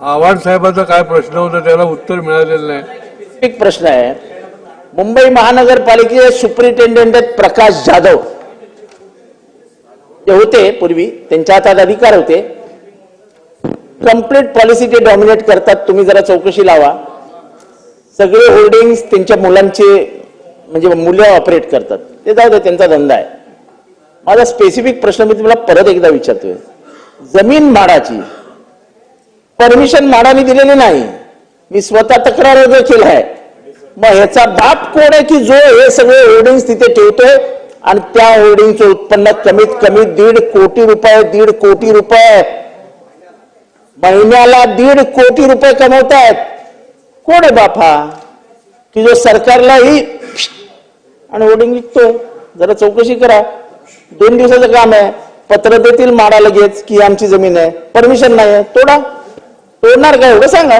आव्हाड साहेबाचा काय प्रश्न होता त्याला उत्तर मिळालेलं नाही. एक प्रश्न आहे. मुंबई महानगरपालिकेचे सुप्रिटेंडेंट आहेत प्रकाश जाधव. जे होते पूर्वी त्यांच्या हातात अधिकार होते. कंप्लीट पॉलिसी ते डॉमिनेट करतात. तुम्ही जरा चौकशी लावा. सगळे होल्डिंग्स त्यांच्या मुलांचे म्हणजे मुलं ऑपरेट करतात. ते जाऊ दे त्यांचा धंदा आहे. माझा स्पेसिफिक प्रश्न मी तुम्हाला परत एकदा विचारतोय. जमीन माडाची परमिशन म्हाडाने दिलेली नाही. मी स्वतः तक्रार वगैरे केलं आहे. मग ह्याचा बाप कोण आहे की जो हे सगळे होर्डिंग तिथे ठेवतोय? आणि त्या होर्डिंगचं उत्पन्न कमीत कमी दीड कोटी रुपये दीड कोटी रुपये. महिन्याला दीड कोटी रुपये कमवतायत. कोण आहे बाप हा? की जो सरकारलाही आणि होर्डिंग विकतोय. जरा चौकशी करा. दोन दिवसाचं काम आहे. पत्र देतील माडा लगेच की आमची जमीन आहे. परमिशन नाही आहे. तोडा. तोडणार काय एवढं सांगा?